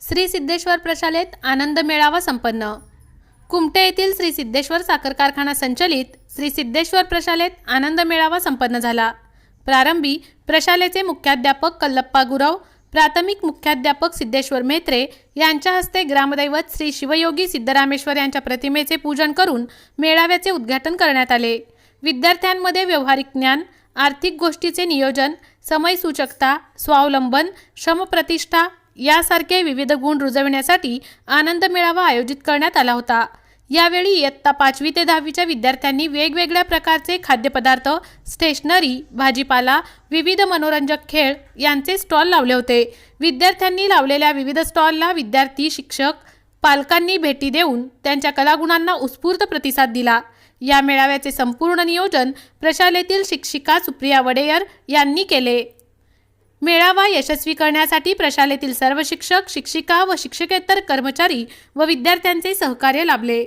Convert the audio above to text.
श्री सिद्धेश्वर प्रशालेत आनंद मेळावा संपन्न. कुमटे येथील श्री सिद्धेश्वर साखर कारखाना संचलित श्री सिद्धेश्वर प्रशालेत आनंद मेळावा संपन्न झाला. प्रारंभी प्रशालेचे मुख्याध्यापक कल्लप्पा गुरव प्राथमिक मुख्याध्यापक सिद्धेश्वर मेत्रे यांच्या हस्ते ग्रामदैवत श्री शिवयोगी सिद्धरामेश्वर यांच्या प्रतिमेचे पूजन करून मेळाव्याचे उद्घाटन करण्यात आले. विद्यार्थ्यांमध्ये व्यावहारिक ज्ञान आर्थिक गोष्टीचे नियोजन समयसूचकता स्वावलंबन श्रमप्रतिष्ठा यासारखे विविध गुण रुजविण्यासाठी आनंद मेळावा आयोजित करण्यात आला होता. यावेळी इयत्ता पाचवी ते दहावीच्या विद्यार्थ्यांनी वेगवेगळ्या प्रकारचे खाद्यपदार्थ स्टेशनरी भाजीपाला विविध मनोरंजक खेळ यांचे स्टॉल लावले होते. विद्यार्थ्यांनी लावलेल्या विविध स्टॉलला विद्यार्थी शिक्षक पालकांनी भेटी देऊन त्यांच्या कलागुणांना उत्स्फूर्त प्रतिसाद दिला. या मेळाव्याचे संपूर्ण नियोजन प्रशालेतील शिक्षिका सुप्रिया वडेयर यांनी केले. मेळावा यशस्वी करण्यासाठी प्रशालेतील सर्व शिक्षक शिक्षिका व शिक्षकेतर कर्मचारी व विद्यार्थ्यांचे सहकार्य लाभले.